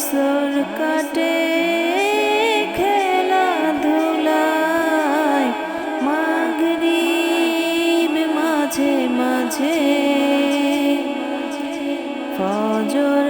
আসর কাটে খেলাধুলায় মাঝে মাঝে। ফজর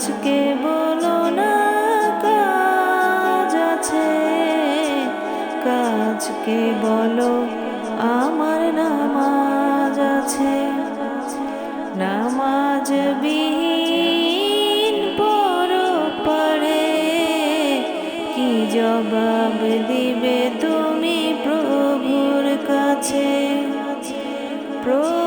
নামাজকে বলো না কাজ আছে। কাজকে বলো, আমার নামাজ আছে। নামাজ বিহীন পর পড়ে। কি জবাব দিবে তুমি প্রভুর কাছে? প্রভুর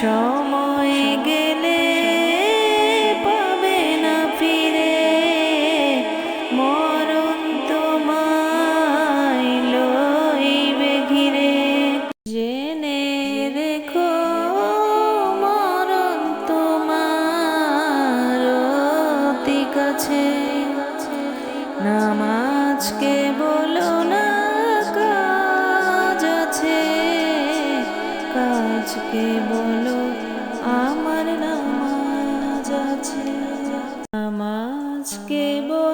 সময় গেলে পাবে না ফিরে। মরণ তোমায় লইবে ঘিরে। জেনে রেখো, মরণ তোমার অতি কাছে। নামাজকে বলো না, কাজ আছে। কাজকে বলো বলো